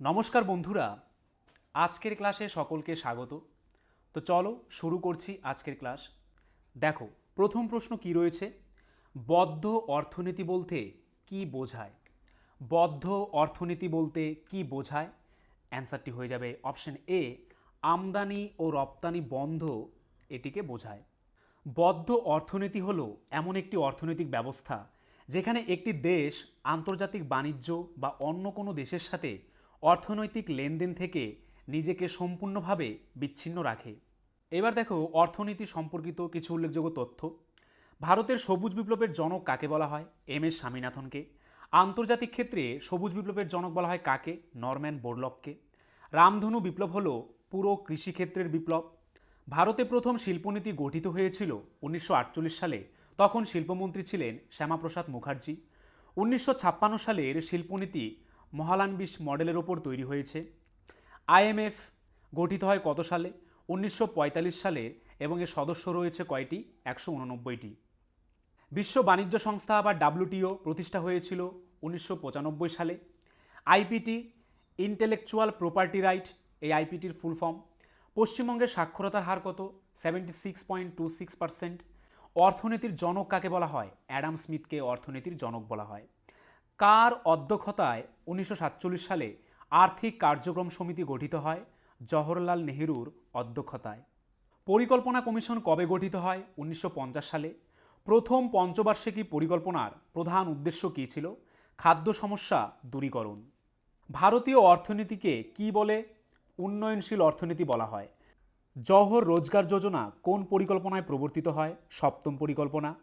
নমস্কার বন্ধুরা, আজকের ক্লাসে সকলকে স্বাগত। তো চলো শুরু করছি আজকের ক্লাস। দেখো, প্রথম প্রশ্ন কি রয়েছে? বদ্ধ অর্থনীতি বলতে কি বোঝায়? বদ্ধ অর্থনীতি বলতে কি বোঝায়? অ্যান্সারটি হয়ে যাবে অপশন এ, আমদানি ও রপ্তানি বন্ধ এটিকে বোঝায়। বদ্ধ অর্থনীতি হলো এমন একটি অর্থনৈতিক ব্যবস্থা যেখানে একটি দেশ আন্তর্জাতিক বাণিজ্য বা অন্য কোনো দেশের সাথে অর্থনৈতিক লেনদেন থেকে নিজেকে সম্পূর্ণভাবে বিচ্ছিন্ন রাখে। এবার দেখো, অর্থনীতি সম্পর্কিত কিছু উল্লেখযোগ্য তথ্য। ভারতের সবুজ বিপ্লবের জনক কাকে বলা হয়? এম এস স্বামীনাথনকে। আন্তর্জাতিক ক্ষেত্রে সবুজ বিপ্লবের জনক বলা হয় কাকে? নরম্যান বোরলককে। রামধনু বিপ্লব হলো পুরো কৃষিক্ষেত্রের বিপ্লব। ভারতে প্রথম শিল্পনীতি গঠিত হয়েছিল উনিশশো আটচল্লিশ সালে। তখন শিল্পমন্ত্রী ছিলেন শ্যামাপ্রসাদ মুখার্জি। উনিশশো ছাপ্পান্ন সালের শিল্পনীতি মহালানবিশ মডেলের ওপর তৈরি হয়েছে। আইএমএফ গঠিত হয় কত সালে? উনিশশো পঁয়তাল্লিশ সালে এবং এর সদস্য রয়েছে কয়টি? একশো উননব্বইটি। বিশ্ব বাণিজ্য সংস্থা বা ডাব্লিউটিও প্রতিষ্ঠা হয়েছিল উনিশশো পঁচানব্বই সালে। আইপিটি, ইন্টেলেকচুয়াল প্রপার্টি রাইট, এই আইপিটির ফুল ফর্ম। পশ্চিমবঙ্গের সাক্ষরতার হার কত? Seventy six point two six percent. অর্থনীতির জনক কাকে বলা হয়? অ্যাডাম স্মিথকে অর্থনীতির জনক বলা হয়। কার অধ্যক্ষতায় উনিশশো সাতচল্লিশ সালে আর্থিক কার্যক্রম সমিতি গঠিত হয়? জওহরলাল নেহেরুর অধ্যক্ষতায়। পরিকল্পনা কমিশন কবে গঠিত হয়? উনিশশো পঞ্চাশ সালে। প্রথম পঞ্চবার্ষিকী পরিকল্পনার প্রধান উদ্দেশ্য কী ছিল? খাদ্য সমস্যা দূরীকরণ। ভারতীয় অর্থনীতিকে কি বলে উন্নয়নশীল অর্থনীতি বলা হয়? জওহর রোজগার যোজনা কোন পরিকল্পনায় প্রবর্তিত হয়? সপ্তম পরিকল্পনা।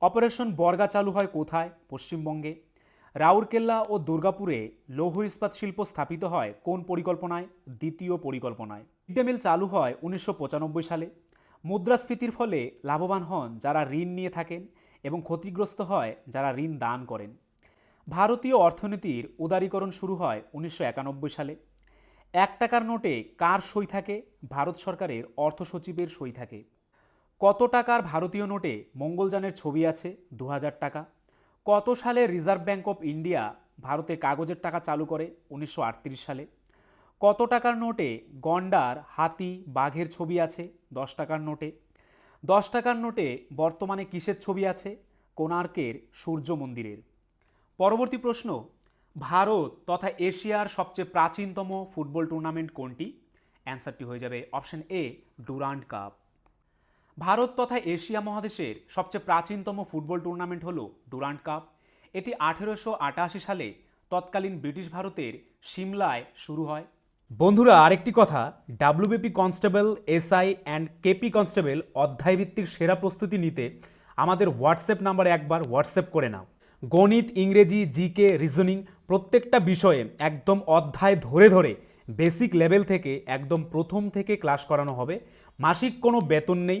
অপারেশন বর্গা চালু হয় কোথায়? পশ্চিমবঙ্গে। রাউরকেল্লা ও দুর্গাপুরে লৌহ ইস্পাত শিল্প স্থাপিত হয় কোন পরিকল্পনায়? দ্বিতীয় পরিকল্পনায়। মিড চালু হয় উনিশশো পঁচানব্বই সালে। মুদ্রাস্ফীতির ফলে লাভবান হন যারা ঋণ নিয়ে থাকেন এবং ক্ষতিগ্রস্ত হয় যারা ঋণ দান করেন। ভারতীয় অর্থনীতির উদারীকরণ শুরু হয় উনিশশো একানব্বই সালে। এক টাকার নোটে কার সই থাকে? ভারত সরকারের অর্থ সচিবের সই থাকে। কত টাকার ভারতীয় নোটে মঙ্গলযানের ছবি আছে? দু হাজার টাকা। কত সালে রিজার্ভ ব্যাঙ্ক অফ ইন্ডিয়া ভারতে কাগজের টাকা চালু করে? উনিশশো আটত্রিশ সালে। কত টাকার নোটে গন্ডার, হাতি, বাঘের ছবি আছে? দশ টাকার নোটে। দশ টাকার নোটে বর্তমানে কিসের ছবি আছে? কোণার্কের সূর্য মন্দিরের। পরবর্তী প্রশ্ন, ভারত তথা এশিয়ার সবচেয়ে প্রাচীনতম ফুটবল টুর্নামেন্ট কোনটি? অ্যান্সারটি হয়ে যাবে option A Durand cup. Bharat তথা এশিয়া মহাদেশের সবচেয়ে প্রাচীনতম ফুটবল টুর্নামেন্ট হল ডুরান্ড কাপ। এটি আঠেরোশো আটাশি সালে তৎকালীন ব্রিটিশ ভারতের সিমলায় শুরু হয়। বন্ধুরা, আরেকটি কথা। WBP constable, SI and KP constable অধ্যায়ভিত্তিক সেরা প্রস্তুতি নিতে আমাদের হোয়াটসঅ্যাপ নাম্বারে একবার হোয়াটসঅ্যাপ করে নাও। গণিত, ইংরেজি, জিকে, রিজনিং প্রত্যেকটা বিষয়ে একদম অধ্যায় ধরে ধরে বেসিক লেভেল থেকে একদম প্রথম থেকে ক্লাস করানো হবে। মাসিক কোনো বেতন নেই।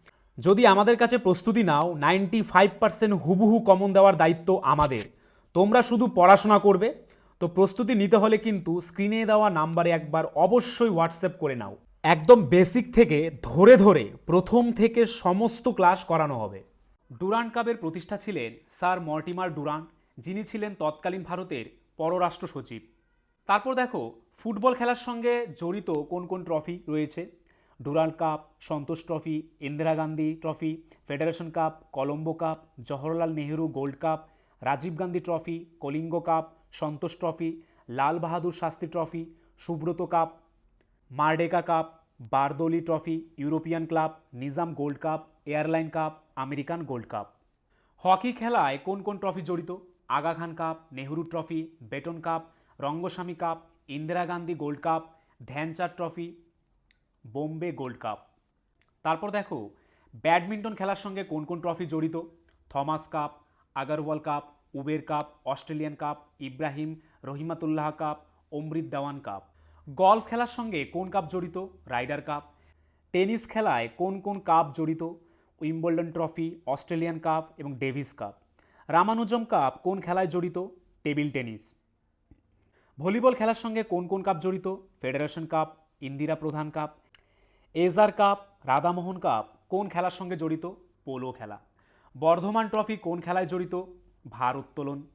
যদি আমাদের কাছে প্রস্তুতি নাও নাইনটি ফাইভ পার্সেন্ট হুবহু কমন দেওয়ার দায়িত্ব আমাদের। তোমরা শুধু পড়াশোনা করবে। তো প্রস্তুতি নিতে হলে কিন্তু স্ক্রিনে দেওয়া নাম্বারে একবার অবশ্যই হোয়াটসঅ্যাপ করে নাও। একদম বেসিক থেকে ধরে ধরে প্রথম থেকে সমস্ত ক্লাস করানো হবে। ডুরান্ড কাপের প্রতিষ্ঠা ছিলেন স্যার মর্টিমার ডুরান্ড যিনি ছিলেন তৎকালীন ভারতের পররাষ্ট্র সচিব। তারপর দেখো, ফুটবল খেলার সঙ্গে জড়িত কোন কোন ট্রফি রয়েছে? Durand cup, Santosh trophy, Indira Gandhi trophy, federation cup, Colombo cup, Jawaharlal Nehru gold cup, Rajiv Gandhi trophy, Kalinga cup, Santosh trophy, Lal Bahadur Shastri trophy, Subroto cup, Merdeka cup, Bardoloi trophy, European club, Nizam gold cup, airline cup, American gold cup. Hockey খেলায় কোন কোন trophy জড়িত? Aga Khan cup, Nehru trophy, Beighton cup, Rangaswamy cup, Indira Gandhi gold cup, Dhyanchand trophy Bombay gold cup. তারপর দেখো, badminton খেলার সঙ্গে কোন কোন ট্রফি জড়িত? Thomas cup, Agarwal cup, Uber cup, Australian cup, Ibrahim, Rahimatullah cup, Amrit Dewan cup. Golf খেলার সঙ্গে কোন কাপ জড়িত? Rider cup. টেনিস খেলায় কোন কোন কাপ জড়িত? উইম্বলডন ট্রফি, অস্ট্রেলিয়ান কাপ এবং ডেভিস কাপ। রামানুজম কাপ কোন খেলায় জড়িত? Table tennis. ভলিবল খেলার সঙ্গে কোন কোন কাপ জড়িত? ফেডারেশন কাপ, ইন্দিরা প্রধান cup Ezra cup, Radhamohan cup কোন খেলার সঙ্গে জড়িত? পোলো খেলা। বর্ধমান ট্রফি কোন খেলায় জড়িত? ভার উত্তোলন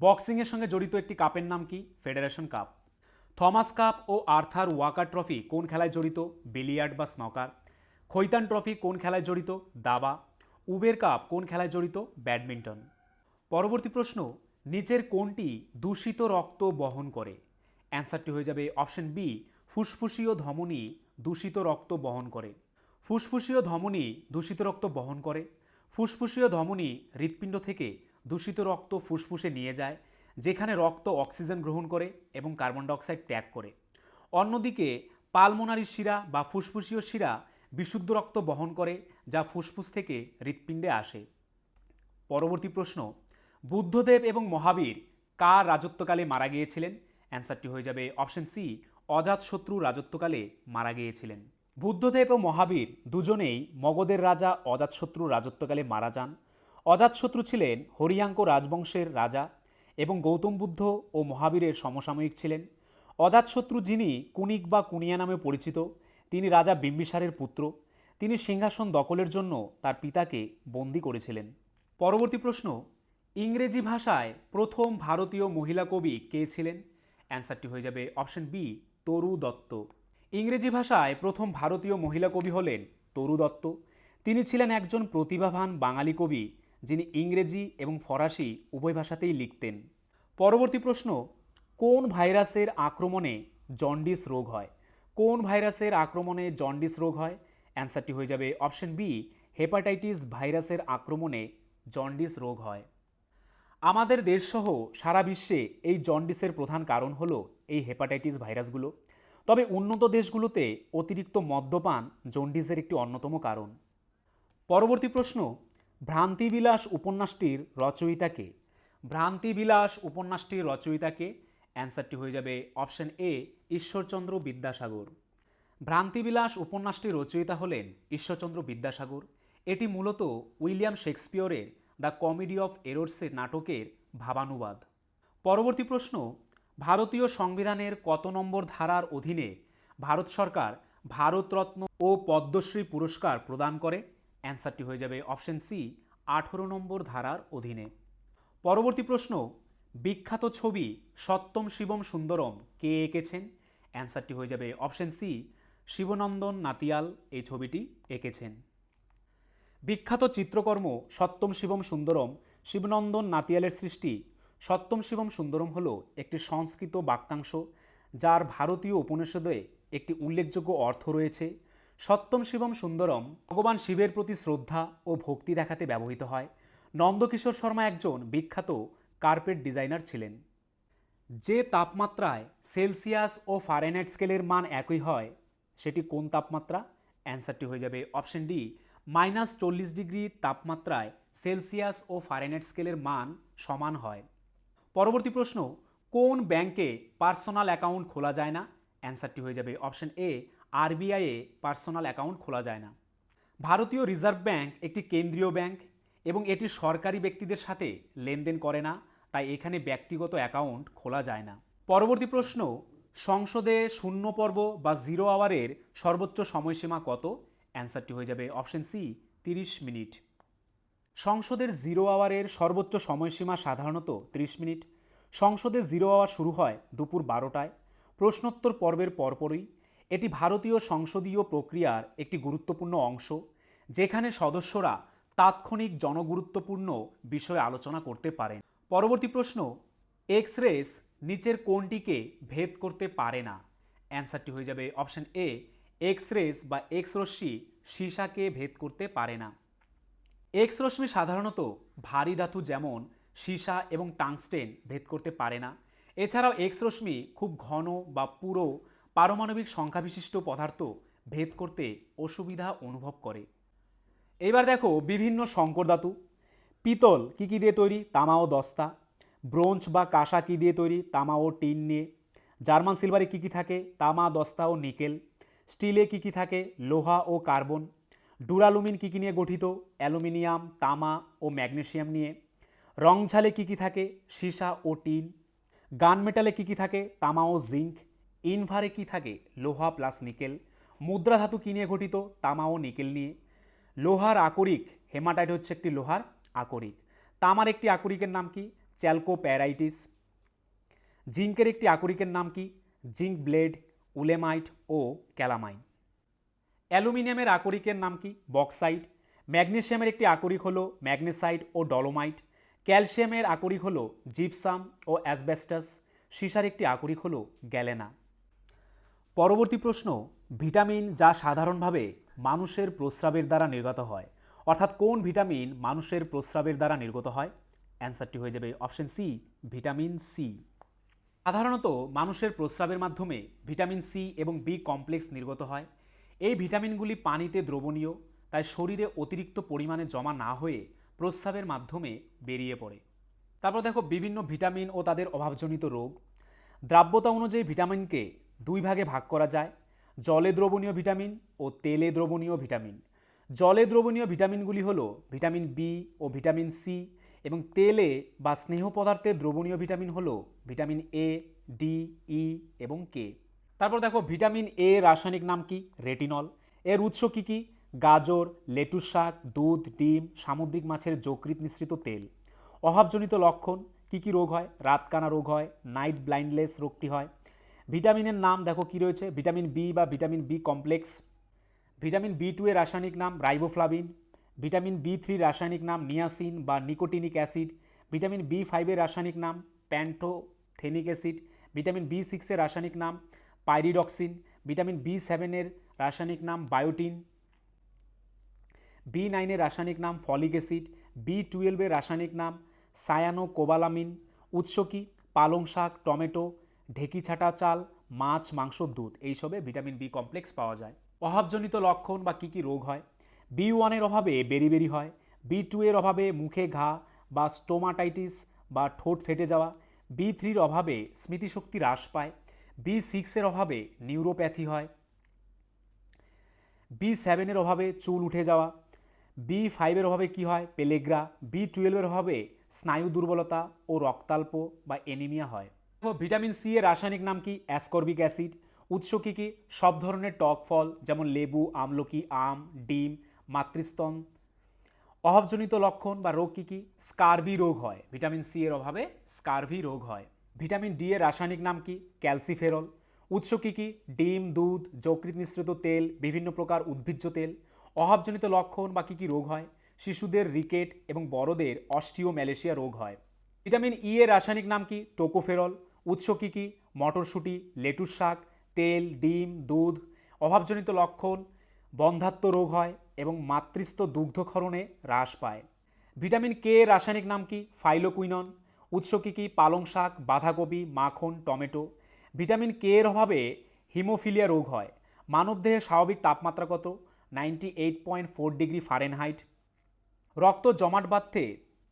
বক্সিংয়ের সঙ্গে জড়িত একটি কাপের নাম কি? Federation cup. থমাস কাপ ও আর্থার ওয়াকার ট্রফি কোন খেলায় জড়িত? বিলিয়ার্ড বা স্নকার। খৈতান ট্রফি কোন খেলায় জড়িত? দাবা। উবের কাপ কোন খেলায় জড়িত? ব্যাডমিন্টন। পরবর্তী প্রশ্ন, নিচের কোনটি দূষিত রক্ত বহন করে? অ্যান্সারটি হয়ে যাবে অপশন বি, ফুসফুসীয় ধমনী দূষিত রক্ত বহন করে। ফুসফুসীয় ধমনী দূষিত রক্ত বহন করে। ফুসফুসীয় ধমনী হৃৎপিণ্ড থেকে দূষিত রক্ত ফুসফুসে নিয়ে যায়, যেখানে রক্ত অক্সিজেন গ্রহণ করে এবং কার্বন ডাইঅক্সাইড ত্যাগ করে। অন্যদিকে, পালমোনারি শিরা বা ফুসফুসীয় শিরা বিশুদ্ধ রক্ত বহন করে, যা ফুসফুস থেকে হৃৎপিণ্ডে আসে। পরবর্তী প্রশ্ন, বুদ্ধদেব এবং মহাবীর কার রাজত্বকালে মারা গিয়েছিলেন? অ্যান্সারটি হয়ে যাবে অপশন সি অজাতশত্রু রাজত্বকালে মারা গিয়েছিলেন। বুদ্ধদেব ও মহাবীর দুজনেই মগধের রাজা অজাতশত্রু রাজত্বকালে মারা যান। অজাতশত্রু ছিলেন হরিয়াঙ্ক রাজবংশের রাজা এবং গৌতম বুদ্ধ ও মহাবীরের সমসাময়িক ছিলেন। অজাতশত্রু যিনি কুনিক বা কুনিয়া নামে পরিচিত, তিনি রাজা বিম্বিসারের পুত্র। তিনি সিংহাসন দখলের জন্য তার পিতাকে বন্দি করেছিলেন। পরবর্তী প্রশ্ন, ইংরেজি ভাষায় প্রথম ভারতীয় মহিলা কবি কে ছিলেন? অ্যান্সারটি হয়ে যাবে অপশন বি তরু দত্ত। ইংরেজি ভাষায় প্রথম ভারতীয় মহিলা কবি হলেন তরু দত্ত। তিনি ছিলেন একজন প্রতিভাবান বাঙালি কবি, যিনি ইংরেজি এবং ফরাসি উভয় ভাষাতেই লিখতেন। পরবর্তী প্রশ্ন, কোন ভাইরাসের আক্রমণে জন্ডিস রোগ হয়? কোন ভাইরাসের আক্রমণে জন্ডিস রোগ হয়? অ্যান্সারটি হয়ে যাবে অপশন বি, হেপাটাইটিস ভাইরাসের আক্রমণে জন্ডিস রোগ হয়। আমাদের দেশসহ সারা বিশ্বে এই জন্ডিসের প্রধান কারণ হলো এই হেপাটাইটিস ভাইরাসগুলো। তবে উন্নত দেশগুলোতে অতিরিক্ত মদ্যপান জন্ডিসের একটি অন্যতম কারণ। পরবর্তী প্রশ্ন, ভ্রান্তিবিলাস উপন্যাসটির রচয়িতাকে ভ্রান্তিবিলাস উপন্যাসটির রচয়িতাকে অ্যান্সারটি হয়ে যাবে অপশন এ, ঈশ্বরচন্দ্র বিদ্যাসাগর। ভ্রান্তিবিলাস উপন্যাসটির রচয়িতা হলেন ঈশ্বরচন্দ্র বিদ্যাসাগর। এটি মূলত উইলিয়াম শেক্সপিয়রের দ্য কমেডি অফ এরোর্সের নাটকের ভাবানুবাদ। পরবর্তী প্রশ্ন ভারতীয় সংবিধানের কত নম্বর ধারার অধীনে ভারত সরকার ভারতরত্ন ও পদ্মশ্রী পুরস্কার প্রদান করে? অ্যান্সারটি হয়ে যাবে অপশন সি, আঠেরো নম্বর ধারার অধীনে। পরবর্তী প্রশ্ন, বিখ্যাত ছবি সত্যম শিবম সুন্দরম কে এঁকেছেন? অ্যান্সারটি হয়ে যাবে অপশন সি, শিবনন্দন নাতিয়াল এই ছবিটি এঁকেছেন। বিখ্যাত চিত্রকর্ম সত্যম শিবম সুন্দরম শিবনন্দন নাতিয়ালের সৃষ্টি সত্যম শিবম সুন্দরম হল একটি সংস্কৃত বাক্যাংশ, যার ভারতীয় উপনিষদে একটি উল্লেখযোগ্য অর্থ রয়েছে। সত্যম শিবম সুন্দরম ভগবান শিবের প্রতি শ্রদ্ধা ও ভক্তি দেখাতে ব্যবহৃত হয়। নন্দকিশোর শর্মা একজন বিখ্যাত কার্পেট ডিজাইনার ছিলেন। যে তাপমাত্রায় সেলসিয়াস ও ফারেনহাইট স্কেলের মান একই হয়, সেটি কোন তাপমাত্রা? অ্যান্সারটি হয়ে যাবে অপশন ডি, মাইনাস চল্লিশ ডিগ্রি তাপমাত্রায় সেলসিয়াস ও ফারেনহাইট স্কেলের মান সমান হয়। পরবর্তী প্রশ্ন, কোন ব্যাংকে পার্সোনাল অ্যাকাউন্ট খোলা যায় না? অ্যান্সারটি হয়ে যাবে অপশন এ আরবিআইয়ে পার্সোনাল অ্যাকাউন্ট খোলা যায় না। ভারতীয় রিজার্ভ ব্যাংক একটি কেন্দ্রীয় ব্যাংক এবং এটি সরকারি ব্যক্তিদের সাথে লেনদেন করে না, তাই এখানে ব্যক্তিগত অ্যাকাউন্ট খোলা যায় না। পরবর্তী প্রশ্ন, সংসদে শূন্য পর্ব বা জিরো আওয়ারের সর্বোচ্চ সময়সীমা কত? অ্যান্সারটি হয়ে যাবে অপশন সি, তিরিশ মিনিট। সংসদের জিরো আওয়ারের সর্বোচ্চ সময়সীমা সাধারণত 30 মিনিট। সংসদে জিরো আওয়ার শুরু হয় দুপুর বারোটায়। প্রশ্নোত্তর পর্বের পরপরই। এটি ভারতীয় সংসদীয় প্রক্রিয়ার একটি গুরুত্বপূর্ণ অংশ, যেখানে সদস্যরা তাৎক্ষণিক জনগুরুত্বপূর্ণ বিষয়ে আলোচনা করতে পারেন। পরবর্তী প্রশ্ন এক্স রেস নিচের কোনটিকে ভেদ করতে পারে না? অ্যান্সারটি হয়ে যাবে অপশন এ এক্স রেস বা এক্স রশ্মি সীসাকে ভেদ করতে পারে না। এক্স রশ্মি সাধারণত ভারী ধাতু যেমন সীসা এবং টাংস্টেন ভেদ করতে পারে না। এছাড়াও এক্স রশ্মি খুব ঘন বা পুরো পারমাণবিক সংখ্যাবিশিষ্ট পদার্থ ভেদ করতে অসুবিধা অনুভব করে। এবার দেখো বিভিন্ন সংকর ধাতু। পিতল কী কী দিয়ে তৈরি? তামা ও দস্তা। ব্রোঞ্জ বা কাঁসা কী দিয়ে তৈরি? তামা ও টিন নিয়ে। জার্মান সিলভারে কী কী থাকে? তামা, দস্তা ও নিকেল। স্টিলে কী কী থাকে? লোহা ও কার্বন। ডুরালুমিন কী কী নিয়ে গঠিত? অ্যালুমিনিয়াম, তামা ও ম্যাগনেসিয়াম নিয়ে। রংঝালে কী কী থাকে? সীসা ও টিন। গান মেটালে কী কী থাকে? তামা ও জিঙ্ক ইনভারে কী থাকে? লোহা প্লাস নিকেল। মুদ্রা ধাতু কী নিয়ে গঠিত? তামা ও নিকেল নিয়ে। লোহার আকরিক, হেমাটাইট হচ্ছে একটি লোহার আকরিক। তামার একটি আকরিকের নাম কি? চ্যালকো প্যারাইটিস জিঙ্কের একটি আকরিকের নাম কি? জিঙ্ক ব্লেড, উলেমাইট ও ক্যালামাইন। অ্যালুমিনিয়ামের আকরিকের নাম কি? বক্সাইট। ম্যাগনেসিয়ামের একটি আকরিক হলো ম্যাগনেসাইট ও ডলোমাইট। ক্যালসিয়ামের আকরিক হলো জিপসাম ও অ্যাসবেস্টাস। সীসার একটি আকরিক হলো গ্যালেনা। পরবর্তী প্রশ্ন, ভিটামিন যা সাধারণভাবে মানুষের প্রস্রাবের দ্বারা নির্গত হয়। অর্থাৎ কোন ভিটামিন মানুষের প্রস্রাবের দ্বারা নির্গত হয়? অ্যান্সারটি হয়ে যাবে অপশন সি, ভিটামিন সি। সাধারণত মানুষের প্রস্রাবের মাধ্যমে ভিটামিন সি এবং বি কমপ্লেক্স নির্গত হয়। এই ভিটামিনগুলি পানিতে দ্রবণীয়, তাই শরীরে অতিরিক্ত পরিমাণে জমা না হয়ে প্রস্রাবের মাধ্যমে বেরিয়ে পড়ে। তারপর দেখো, বিভিন্ন ভিটামিন ও তাদের অভাবজনিত রোগ। দ্রাব্যতা অনুযায়ী ভিটামিনকে দুই ভাগে ভাগ করা যায়। জলে দ্রবণীয় ভিটামিন ও তেলে দ্রবণীয় ভিটামিন। জলে দ্রবণীয় ভিটামিনগুলি হলো ভিটামিন বি ও ভিটামিন সি এবং তেলে বা স্নেহ পদার্থে দ্রবণীয় ভিটামিন হলো ভিটামিন এ ডি ই এবং কে তারপর দেখো, ভিটামিন এ রাসায়নিক নাম কি? রেটিনল। এর উৎস কি কি? গাজর, লেটুস শাক, দুধ, ডিম, সামুদ্রিক মাছের যকৃত মিশ্রিত তেল। অভাবজনিত লক্ষণ, কি কি রোগ হয়? রাতকানা রোগ হয়, নাইট ব্লাইন্ডলেস রোগটি হয়। ভিটামিনের নাম দেখো কি রয়েছে? ভিটামিন বি বা vitamin B complex. Vitamin B two এর রাসায়নিক নাম রাইবোফ্লাভিন। ভিটামিন বি থ্রি রাসায়নিক নাম নিয়াসিন বা নিকোটিনিক অ্যাসিড। ভিটামিন বি ফাইভের রাসায়নিক নাম প্যান্টোথেনিক অ্যাসিড। ভিটামিন বি সিক্সের রাসায়নিক নাম পাইরিডক্সিন, ভিটামিন বি সেভেনের রাসায়নিক নাম বায়োটিন, বি নাইনের রাসায়নিক নাম ফলিক অ্যাসিড, বি টুয়েলভের রাসায়নিক নাম সায়ানো কোবালামিন উৎস কি? পালং শাক, টমেটো, ঢেকি ছাটা চাল, মাছ, মাংস, দুধ। এইসবে ভিটামিন বি কমপ্লেক্স পাওয়া যায়। অভাবজনিত লক্ষণ বা কী কী রোগ হয়? বি ওয়ানের অভাবে বেরিবেরি হয়। বি টু এর অভাবে মুখে ঘা বা স্টোমাটাইটিস বা ঠোঁট ফেটে যাওয়া। বি থ্রির অভাবে স্মৃতিশক্তি হ্রাস পায়। বি সিক্সের অভাবে নিউরোপ্যাথি হয়। বি সেভেনের অভাবে চুল উঠে যাওয়া। বি ফাইভের অভাবে কি হয়? পেলেগ্রা। বি টুয়েলভের অভাবে স্নায়ু দুর্বলতা ও রক্তাল্প বা এনিমিয়া হয়। ভিটামিন সি এর রাসায়নিক নাম কি? Ascorbic acid. উৎস কী কী? সব ধরনের টক ফল, যেমন লেবু, আমলকি, আম, ডিম, মাতৃস্তন। অভাবজনিত লক্ষণ বা রোগ কী কী? স্কারভি রোগ হয়। ভিটামিন সি এর অভাবে স্কারভি রোগ হয়। ভিটামিন ডি এর রাসায়নিক নাম কি? ক্যালসিফেরল। উৎস কী কী? ডিম, দুধ, যকৃৎ মিশ্রিত তেল, বিভিন্ন প্রকার উদ্ভিজ্জ তেল। অভাবজনিত লক্ষণ বা কী কী রোগ হয়? শিশুদের রিকেট এবং বড়দের অস্টিওম্যালেশিয়া রোগ হয়। ভিটামিন ই এর রাসায়নিক নাম কি? টোকোফেরল। উৎস কী কী? মটরশুঁটি, লেটুস শাক, তেল, ডিম, দুধ। অভাবজনিত লক্ষণ, বন্ধাত্ম রোগ হয় এবং মাতৃস্থ দুগ্ধক্ষরণে হ্রাস পায়। ভিটামিন কে এর রাসায়নিক নাম কি? ফাইলোকুইনন। উৎস কী কী? পালং শাক, বাঁধাকপি, মাখন, টমেটো। ভিটামিন কে এর অভাবে হিমোফিলিয়া রোগ হয়। মানবদেহের স্বাভাবিক তাপমাত্রা কত? Ninety eight point four degree Fahrenheit. রক্ত জমাট বাঁধতে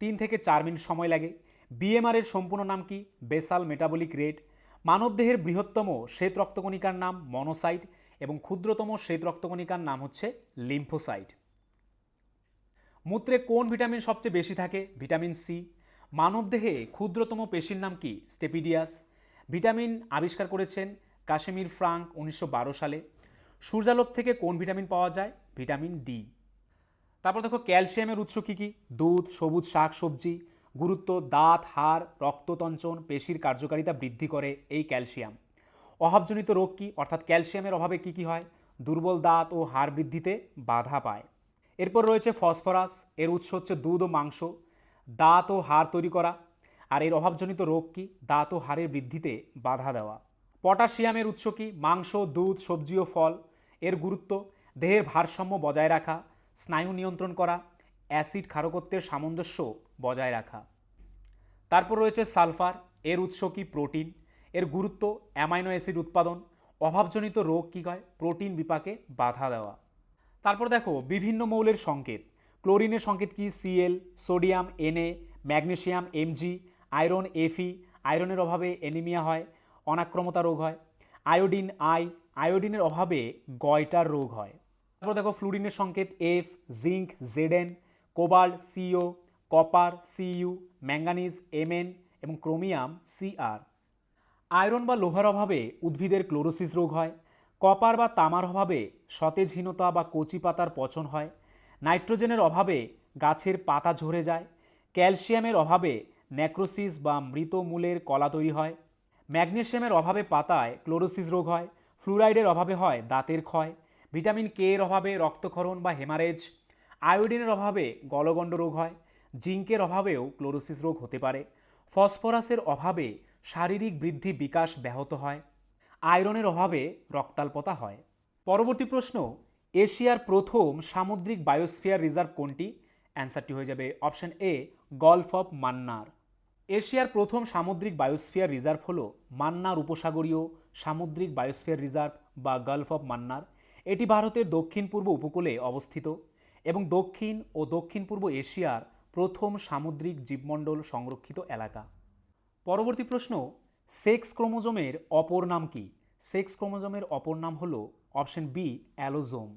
তিন থেকে চার মিনিট সময় লাগে। বিএমআর এর সম্পূর্ণ নাম কি? Basal metabolic rate. মানবদেহের বৃহত্তম শ্বেত রক্তকণিকার নাম মনোসাইট এবং ক্ষুদ্রতম শ্বেত রক্তকণিকার নাম হচ্ছে লিম্ফোসাইট। মূত্রে কোন ভিটামিন সবচেয়ে বেশি থাকে? ভিটামিন সি মানবদেহে ক্ষুদ্রতম পেশির নাম কি? স্টেপিডিয়াস। ভিটামিন আবিষ্কার করেছেন কাশ্মীর ফ্রাঙ্ক উনিশশো বারো সালে। সূর্যালোক থেকে কোন ভিটামিন পাওয়া যায়? Vitamin D. তারপর দেখো, ক্যালসিয়ামের উৎস কী কী? দুধ, সবুজ শাক সবজি। গুরুত্ব, দাঁত, হাড় রক্ততঞ্চন পেশির কার্যকারিতা বৃদ্ধি করে এই ক্যালসিয়াম। অভাবজনিত রোগ কী? অর্থাৎ ক্যালসিয়ামের অভাবে কী কী হয়? দুর্বল দাঁত ও হাড় বৃদ্ধিতে বাধা পায়। এরপর রয়েছে ফসফরাস। এর উৎস হচ্ছে দুধ ও মাংস। দাঁত ও হাড় তৈরি করা আর এর অভাবজনিত রোগ কি? দাঁত ও হাড়ের বৃদ্ধিতে বাধা দেওয়া। পটাশিয়ামের উৎস কি? মাংস, দুধ, সবজি ও ফল। এর গুরুত্ব, দেহের ভারসাম্য বজায় রাখা, স্নায়ু নিয়ন্ত্রণ করা, অ্যাসিড ক্ষারকত্বের সামঞ্জস্য বজায় রাখা। তারপর রয়েছে সালফার। এর উৎস কি? প্রোটিন। এর গুরুত্ব, অ্যামাইনো অ্যাসিড উৎপাদন। অভাবজনিত রোগ কী হয় প্রোটিন বিপাকে বাধা দেওয়া। তারপর দেখো, বিভিন্ন মৌলের সংকেত। ক্লোরিনের সংকেত কি? CL sodium NA magnesium MG iron FE আয়রনের অভাবে অ্যানিমিয়া হয়, অনাক্রমতা রোগ হয়। আয়োডিন আই আয়োডিনের অভাবে গয়টার রোগ হয়। তারপর দেখো, ফ্লুরিনের সংকেত F zinc Zn cobalt C O copper C U manganese M N এবং ক্রোমিয়াম সিআর আয়রন বা লোহার অভাবে উদ্ভিদের ক্লোরোসিস রোগ হয়। কপার বা তামার অভাবে সতেজহীনতা বা কচি পাতার পচন হয়। নাইট্রোজেনের অভাবে গাছের পাতা ঝরে যায়, ক্যালসিয়ামের অভাবে নেক্রোসিস বা মৃত মূলের কলা তৈরি হয়, ম্যাগনেশিয়ামের অভাবে পাতায় ক্লোরোসিস রোগ হয়, ফ্লুরাইডের অভাবে হয় দাঁতের ক্ষয়, ভিটামিন কে এর অভাবে রক্তক্ষরণ বা হেমারেজ, আয়োডিনের অভাবে গলগণ্ড রোগ হয়, জিঙ্কের অভাবেও ক্লোরোসিস রোগ হতে পারে, ফসফরাসের অভাবে শারীরিক বৃদ্ধি বিকাশ ব্যাহত হয়, আয়রনের অভাবে রক্তাল্পতা হয়। পরবর্তী প্রশ্ন এশিয়ার প্রথম সামুদ্রিক বায়োস্ফিয়ার রিজার্ভ কোনটি? অ্যান্সারটি হয়ে যাবে option A, gulf of Mannar. এশিয়ার প্রথম সামুদ্রিক বায়োস্ফিয়ার রিজার্ভ হল মান্নার উপসাগরীয় সামুদ্রিক বায়োস্ফিয়ার রিজার্ভ বা গালফ অফ মান্নার। এটি ভারতের দক্ষিণ পূর্ব উপকূলে অবস্থিত এবং দক্ষিণ ও দক্ষিণ পূর্ব এশিয়ার প্রথম সামুদ্রিক জীবমণ্ডল সংরক্ষিত এলাকা। পরবর্তী প্রশ্ন, সেক্স ক্রোমোজোমের অপর নাম কি? সেক্স ক্রোমোজোমের অপর নাম হলো অপশন বি, অ্যালোজোম।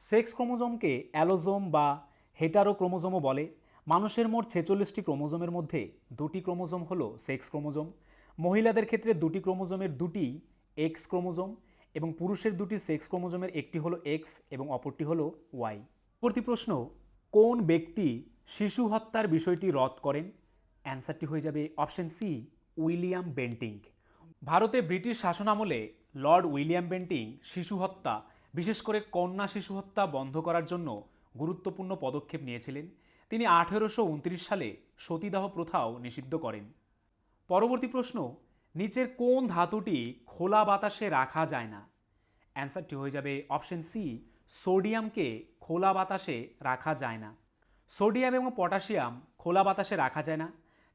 সেক্স ক্রোমোজোমকে অ্যালোজোম বা হেটারো ক্রোমোজোমও বলে। মানুষের মোট ছেচল্লিশটি ক্রোমোজোমের মধ্যে দুটি ক্রোমোজোম হলো সেক্স ক্রোমোজোম। মহিলাদের ক্ষেত্রে দুটি ক্রোমোজোমের দুটি এক্স ক্রোমোজোম এবং পুরুষের দুটি সেক্স ক্রোমোজোমের একটি হলো এক্স এবং অপরটি হলো ওয়াই। পরবর্তী প্রশ্ন, কোন ব্যক্তি শিশু হত্যার বিষয়টি রদ করেন? অ্যান্সারটি হয়ে যাবে অপশন সি, উইলিয়াম বেন্টিং ভারতে ব্রিটিশ শাসনামলে লর্ড উইলিয়াম বেন্টিং শিশু হত্যা, বিশেষ করে কন্যা শিশু হত্যা বন্ধ করার জন্য গুরুত্বপূর্ণ পদক্ষেপ নিয়েছিলেন। তিনি আঠেরোশো উনত্রিশ সালে সতীদাহ প্রথাও নিষিদ্ধ করেন। পরবর্তী প্রশ্ন, নিচের কোন ধাতুটি খোলা বাতাসে রাখা যায় না? অ্যান্সারটি হয়ে যাবে অপশন সি, সোডিয়ামকে খোলা বাতাসে রাখা যায় না। সোডিয়াম এবং পটাশিয়াম খোলা বাতাসে রাখা যায় না,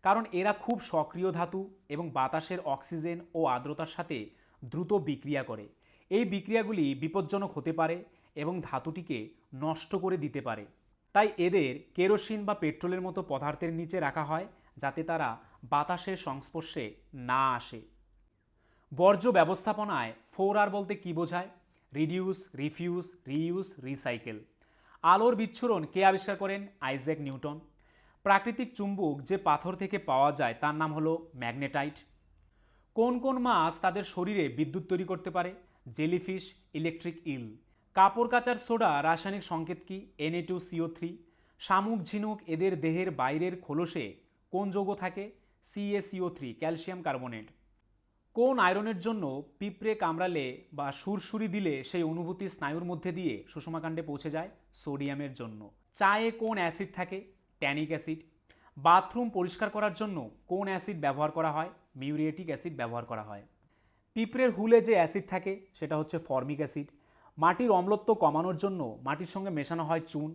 কারণ এরা খুব সক্রিয় ধাতু এবং বাতাসের অক্সিজেন ও আর্দ্রতার সাথে দ্রুত বিক্রিয়া করে। এই বিক্রিয়াগুলি বিপজ্জনক হতে পারে এবং ধাতুটিকে নষ্ট করে দিতে পারে। তাই এদের কেরোসিন বা পেট্রোলের মতো পদার্থের নিচে রাখা হয় যাতে তারা বাতাসের সংস্পর্শে না আসে। বর্জ্য ব্যবস্থাপনায় ফোর আর বলতে কি বোঝায়? Reduce, refuse, reuse, recycle. আলোর বিচ্ছুরণ কে আবিষ্কার করেন? Isaac Newton. প্রাকৃতিক চুম্বক যে পাথর থেকে পাওয়া যায় তার নাম হলো ম্যাগনেটাইট। কোন কোন মাছ তাদের শরীরে বিদ্যুৎ তৈরি করতে পারে? Jellyfish, electric eel. কাপড় কাচার সোডা রাসায়নিক সংকেত কি? এনএ টু সিও থ্রি শামুক, ঝিনুক, এদের দেহের বাইরের খোলসে কোন যৌগ থাকে? CACO three calcium carbonate. কোন আয়রনের জন্য পিঁপড়ে কামড়ালে বা সুরসুরি দিলে সেই অনুভূতি স্নায়ুর মধ্যে দিয়ে সুষমাকাণ্ডে পৌঁছে যায়? সোডিয়ামের জন্য। চায়ে কোন অ্যাসিড থাকে? Tannic acid. বাথরুম পরিষ্কার করার জন্য কোন অ্যাসিড ব্যবহার করা হয়? মিউরিয়েটিক অ্যাসিড ব্যবহার করা হয়। পিঁপড়ের হুলে যে অ্যাসিড থাকে, সেটা হচ্ছে ফর্মিক অ্যাসিড। মাটির অম্লত্ব কমানোর জন্য মাটির সঙ্গে মেশানো হয় চুন।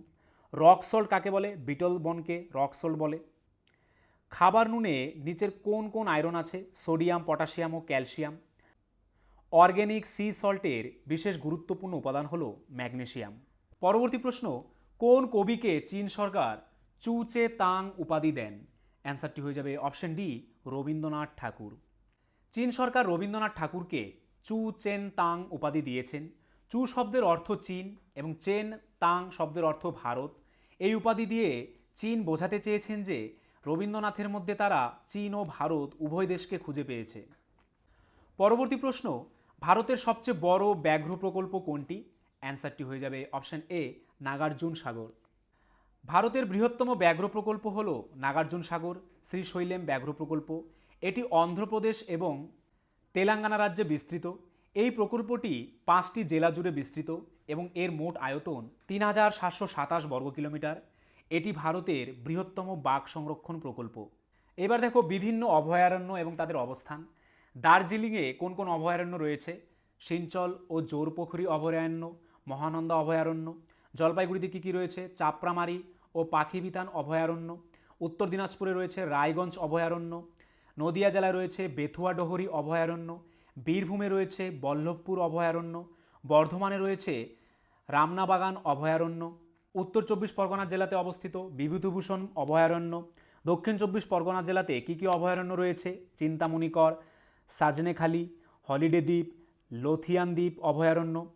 রক সল্ট কাকে বলে? বিটল বনকে রক সল্ট বলে। খাবার নুনে নিচের কোন কোন আয়রন আছে? সোডিয়াম, পটাশিয়াম ও ক্যালসিয়াম। অর্গ্যানিক সি সল্টের বিশেষ গুরুত্বপূর্ণ উপাদান হলো ম্যাগনেসিয়াম। পরবর্তী প্রশ্ন, কোন কবিকে চীন সরকার চুচে তাং উপাধি দেন? অ্যান্সারটি হয়ে যাবে অপশন ডি রবীন্দ্রনাথ ঠাকুর। চীন সরকার রবীন্দ্রনাথ ঠাকুরকে চু, চেন, তাং উপাধি দিয়েছেন। চু শব্দের অর্থ চীন এবং চেন, তাং শব্দের অর্থ ভারত। এই উপাধি দিয়ে চীন বোঝাতে চেয়েছেন যে রবীন্দ্রনাথের মধ্যে তারা চীন ও ভারত উভয় দেশকে খুঁজে পেয়েছে। পরবর্তী প্রশ্ন, ভারতের সবচেয়ে বড় ব্যাঘ্র প্রকল্প কোনটি? অ্যান্সারটি হয়ে যাবে অপশন এ নাগার্জুন সাগর ভারতের বৃহত্তম ব্যাঘ্র প্রকল্প হল নাগার্জুন সাগর শ্রীশৈলেম ব্যাঘ্র প্রকল্প। এটি অন্ধ্রপ্রদেশ এবং তেলেঙ্গানা রাজ্যে বিস্তৃত। এই প্রকল্পটি পাঁচটি জেলা জুড়ে বিস্তৃত এবং এর মোট আয়তন তিন হাজার সাতশো সাতাশ বর্গ কিলোমিটার। এটি ভারতের বৃহত্তম বাঘ সংরক্ষণ প্রকল্প। এবার দেখো বিভিন্ন অভয়ারণ্য এবং তাদের অবস্থান। দার্জিলিংয়ে কোন কোন অভয়ারণ্য রয়েছে? সিঞ্চল ও জোরপোখরী অভয়ারণ্য, মহানন্দা অভয়ারণ্য, জলপাইগুড়িতে কী কী রয়েছে? চাপড়ামারি পাখিবিতান অভয়ারণ্য। উত্তর দিনাজপুরে রয়েছে রায়গঞ্জ অভয়ারণ্য। নদিয়া জেলায় রয়েছে বেথুয়া ডহরি অভয়ারণ্য। বীরভূমে রয়েছে বল্লভপুর অভয়ারণ্য। বর্ধমানে রয়েছে রামনাবাগান অভয়ারণ্য। উত্তর চব্বিশ পরগনা জেলাতে অবস্থিত বিভূতিভূষণ অভয়ারণ্য। দক্ষিণ চব্বিশ পরগনা জেলাতে কী কী অভয়ারণ্য রয়েছে? চিন্তামণিকর, সাজনেখালি, হলিডে দ্বীপ, লোথিয়ান দ্বীপ অভয়ারণ্য।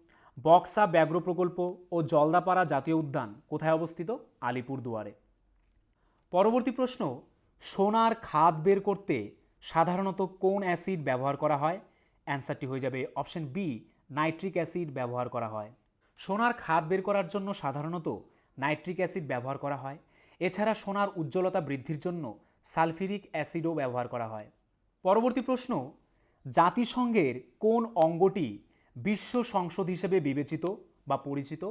বক্সা ব্যাঘ্র প্রকল্প ও জলদাপাড়া জাতীয় উদ্যান কোথায় অবস্থিত? আলিপুরদুয়ারে। পরবর্তী প্রশ্ন, সোনার খাদ বের করতে সাধারণত কোন অ্যাসিড ব্যবহার করা হয়? অ্যান্সারটি হয়ে যাবে অপশন বি, নাইট্রিক অ্যাসিড ব্যবহার করা হয়। সোনার খাদ বের করার জন্য সাধারণত নাইট্রিক অ্যাসিড ব্যবহার করা হয়। এছাড়া সোনার উজ্জ্বলতা বৃদ্ধির জন্য সালফিরিক অ্যাসিডও ব্যবহার করা হয়। পরবর্তী প্রশ্ন, জাতিসংঘের কোন অঙ্গটি বিশ্ব সংসদ হিসেবে বিবেচিত বা পরিচিত।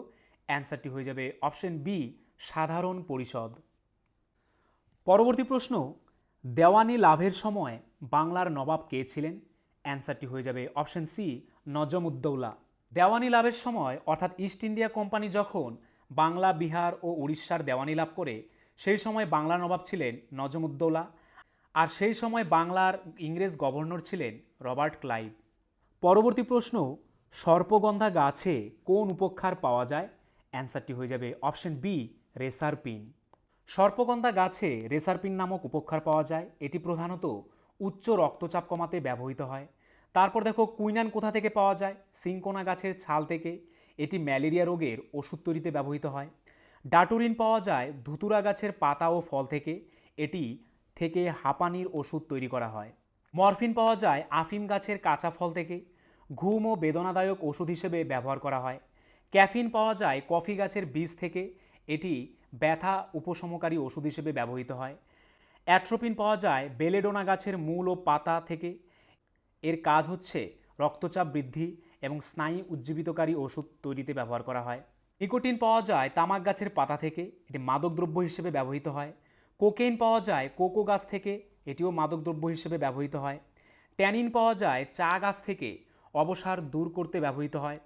অ্যান্সারটি হয়ে যাবে অপশন বি, সাধারণ পরিষদ। পরবর্তী প্রশ্ন, দেওয়ানি লাভের সময় বাংলার নবাব কে ছিলেন? অ্যান্সারটি হয়ে যাবে অপশন সি নজম উদ্দৌলা দেওয়ানি লাভের সময়, অর্থাৎ ইস্ট ইন্ডিয়া কোম্পানি যখন বাংলা, বিহার ও উড়িষ্যার দেওয়ানি লাভ করে, সেই সময় বাংলা নবাব ছিলেন নজম উদ্দৌলা আর সেই সময় বাংলার ইংরেজ গভর্নর ছিলেন রবার্ট ক্লাইভ। পরবর্তী প্রশ্ন সর্পগন্ধা গাছে কোন উপক্ষার পাওয়া যায়? অ্যান্সারটি হয়ে যাবে অপশন বি, রেসারপিন। সর্পগন্ধা গাছে রেসারপিন নামক উপক্ষার পাওয়া যায়। এটি প্রধানত উচ্চ রক্তচাপ কমাতে ব্যবহৃত হয়। তারপর দেখো, কুইনান কোথা থেকে পাওয়া যায়? সিঙ্কোনা গাছের ছাল থেকে। এটি ম্যালেরিয়া রোগের ওষুধ তৈরিতে ব্যবহৃত হয়। ডাটুরিন পাওয়া যায় ধুতুরা গাছের পাতা ও ফল থেকে। এটি থেকে হাঁপানির ওষুধ তৈরি করা হয়। মরফিন পাওয়া যায় আফিম গাছের কাঁচা ফল থেকে। ঘুম ও বেদনাদায়ক ওষুধ হিসেবে ব্যবহার করা হয়। ক্যাফিন পাওয়া যায় কফি গাছের বীজ থেকে। এটি ব্যথা উপশমকারী ওষুধ হিসেবে ব্যবহৃত হয়। অ্যাট্রোপিন পাওয়া যায় বেলেডোনা গাছের মূল ও পাতা থেকে। এর কাজ হচ্ছে রক্তচাপ বৃদ্ধি এবং স্নায়ু উজ্জীবিতকারী ওষুধ তৈরিতে ব্যবহার করা হয়। নিকোটিন পাওয়া যায় তামাক গাছের পাতা থেকে। এটি মাদকদ্রব্য হিসেবে ব্যবহৃত হয়। কোকেইন পাওয়া যায় কোকো গাছ থেকে। এটিও মাদকদ্রব্য হিসেবে ব্যবহৃত হয়। ট্যানিন পাওয়া যায় চা গাছ থেকে। অবসার দূর করতে ব্যবহৃত হয়।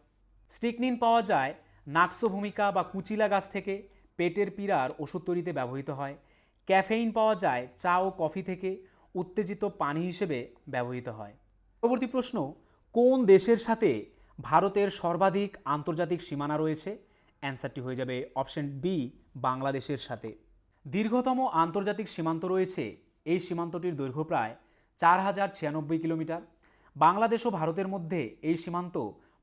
স্টিকনিন পাওয়া যায় নাক্সোভূমিকা বা কুচিলা গাছ থেকে, পেটের পীড়ার ওষুধ তৈরিতে ব্যবহৃত হয়। ক্যাফেইন পাওয়া যায় চা ও কফি থেকে, উত্তেজিত পানি হিসেবে ব্যবহৃত হয়। পরবর্তী প্রশ্ন, কোন দেশের সাথে ভারতের সর্বাধিক আন্তর্জাতিক সীমানা রয়েছে? অ্যান্সারটি হয়ে যাবে অপশন বি, বাংলাদেশের সাথে। দীর্ঘতম আন্তর্জাতিক সীমান্ত রয়েছে, এই সীমান্তটির দৈর্ঘ্য প্রায় চার হাজার ছিয়ানব্বই কিলোমিটার। বাংলাদেশ ও ভারতের মধ্যে এই সীমান্ত,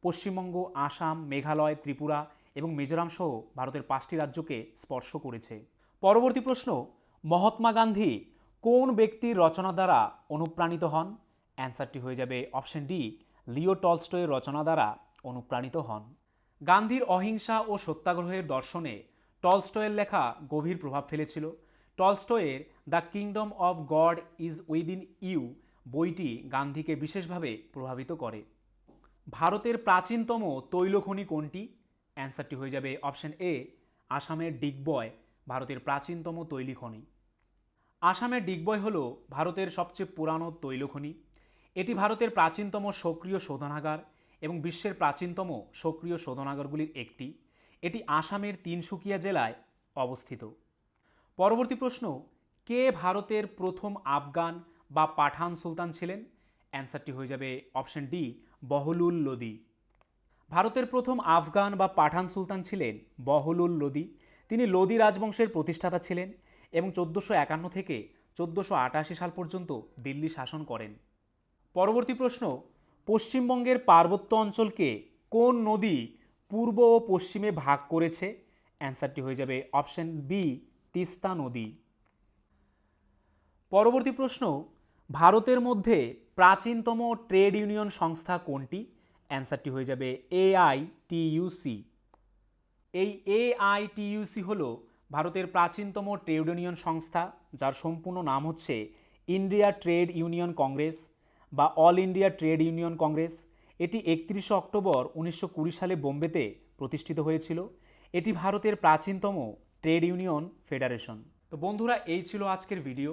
পশ্চিমবঙ্গ, আসাম, মেঘালয়, ত্রিপুরা এবং মিজোরাম সহ ভারতের পাঁচটি রাজ্যকে স্পর্শ করেছে। পরবর্তী প্রশ্ন, মহাত্মা গান্ধী কোন ব্যক্তির রচনা দ্বারা অনুপ্রাণিত হন? অ্যান্সারটি হয়ে যাবে অপশন ডি, লিও টলস্টয়ের রচনা দ্বারা অনুপ্রাণিত হন। গান্ধীর অহিংসা ও সত্যাগ্রহের দর্শনে টলস্টয়ের লেখা গভীর প্রভাব ফেলেছিল। টলস্টয়ের the kingdom of God is within you বইটি গান্ধীকে বিশেষভাবে প্রভাবিত করে। ভারতের প্রাচীনতম তৈলখনি কোনটি? অ্যান্সারটি হয়ে যাবে অপশন এ, আসামের ডিগবয়, ভারতের প্রাচীনতম তৈলখনি। আসামের ডিগবয় হল ভারতের সবচেয়ে পুরানো তৈলখনি। এটি ভারতের প্রাচীনতম সক্রিয় শোধনাগার এবং বিশ্বের প্রাচীনতম সক্রিয় শোধনাগারগুলির একটি। এটি আসামের তিনসুকিয়া জেলায় অবস্থিত। পরবর্তী প্রশ্ন, কে ভারতের প্রথম আফগান বা পাঠান সুলতান ছিলেন? অ্যান্সারটি হয়ে যাবে অপশন ডি, বহলুল লোদি। ভারতের প্রথম আফগান বা পাঠান সুলতান ছিলেন বহলুল লোদি। তিনি লোদি রাজবংশের প্রতিষ্ঠাতা ছিলেন এবং চোদ্দোশো একান্ন থেকে চোদ্দোশো আটাশি সাল পর্যন্ত দিল্লি শাসন করেন। পরবর্তী প্রশ্ন, পশ্চিমবঙ্গের পার্বত্য অঞ্চলকে কোন নদী পূর্ব ও পশ্চিমে ভাগ করেছে? অ্যান্সারটি হয়ে যাবে অপশন বি, তিস্তা নদী। পরবর্তী প্রশ্ন ভারতের মধ্যে প্রাচীনতম ট্রেড ইউনিয়ন সংস্থা কোনটি? অ্যান্সারটি হয়ে যাবে এআইটিইউসি। এই এআইটিইউসি হল ভারতের প্রাচীনতম ট্রেড ইউনিয়ন সংস্থা, যার সম্পূর্ণ নাম হচ্ছে ইন্ডিয়া ট্রেড ইউনিয়ন কংগ্রেস বা all India trade union congress. এটি একত্রিশে অক্টোবর উনিশশো কুড়ি সালে বোম্বেতে প্রতিষ্ঠিত হয়েছিল। এটি ভারতের প্রাচীনতম ট্রেড ইউনিয়ন ফেডারেশন। তো বন্ধুরা, এই ছিল আজকের ভিডিও।